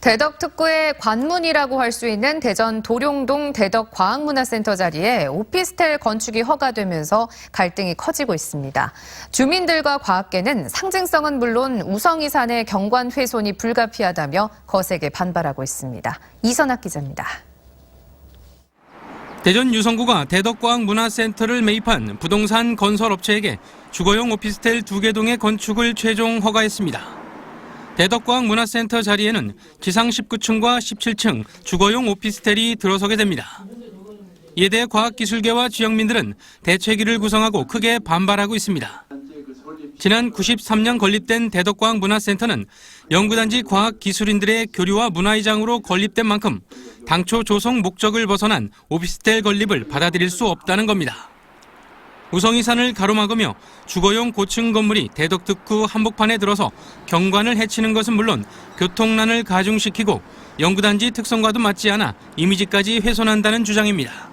대덕 특구의 관문이라고 할 수 있는 대전 도룡동 대덕 과학문화센터 자리에 오피스텔 건축이 허가되면서 갈등이 커지고 있습니다. 주민들과 과학계는 상징성은 물론 우성이산의 경관 훼손이 불가피하다며 거세게 반발하고 있습니다. 이선학 기자입니다. 대전 유성구가 대덕과학문화센터를 매입한 부동산 건설업체에게 주거용 오피스텔 두 개 동의 건축을 최종 허가했습니다. 대덕과학문화센터 자리에는 지상 19층과 17층 주거용 오피스텔이 들어서게 됩니다. 이에 대해 과학기술계와 지역민들은 대책위를 구성하고 크게 반발하고 있습니다. 지난 93년 건립된 대덕과학문화센터는 연구단지 과학기술인들의 교류와 문화의장으로 건립된 만큼 당초 조성 목적을 벗어난 오피스텔 건립을 받아들일 수 없다는 겁니다. 우성이산을 가로막으며 주거용 고층 건물이 대덕특구 한복판에 들어서 경관을 해치는 것은 물론 교통난을 가중시키고 연구단지 특성과도 맞지 않아 이미지까지 훼손한다는 주장입니다.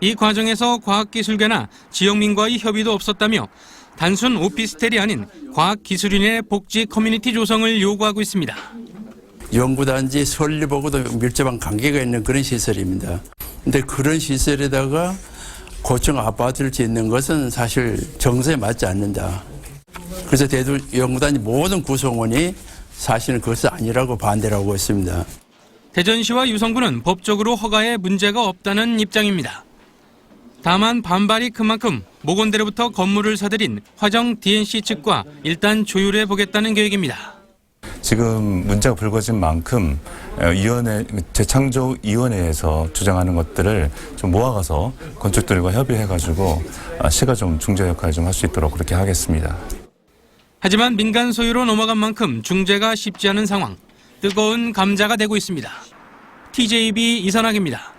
이 과정에서 과학기술계나 지역민과의 협의도 없었다며 단순 오피스텔이 아닌 과학기술인의 복지 커뮤니티 조성을 요구하고 있습니다. 연구단지 설립하고도 밀접한 관계가 있는 그런 시설입니다. 근데 그런 시설에다가 고층 아파트를 짓는 것은 사실 정서에 맞지 않는다. 그래서 대두 연구단지 모든 구성원이 사실은 그것이 아니라고 반대를 하고 있습니다. 대전시와 유성구는 법적으로 허가에 문제가 없다는 입장입니다. 다만 반발이 큰 만큼 모건대로부터 건물을 사들인 화정 DNC 측과 일단 조율해 보겠다는 계획입니다. 지금 문제가 불거진 만큼 어, 위원회 재창조 위원회에서 주장하는 것들을 좀 모아가서 건축들과 협의해가지고 아, 시가 좀 중재 역할을 좀 할 수 있도록 그렇게 하겠습니다. 하지만 민간 소유로 넘어간 만큼 중재가 쉽지 않은 상황. 뜨거운 감자가 되고 있습니다. TJB 이선학입니다.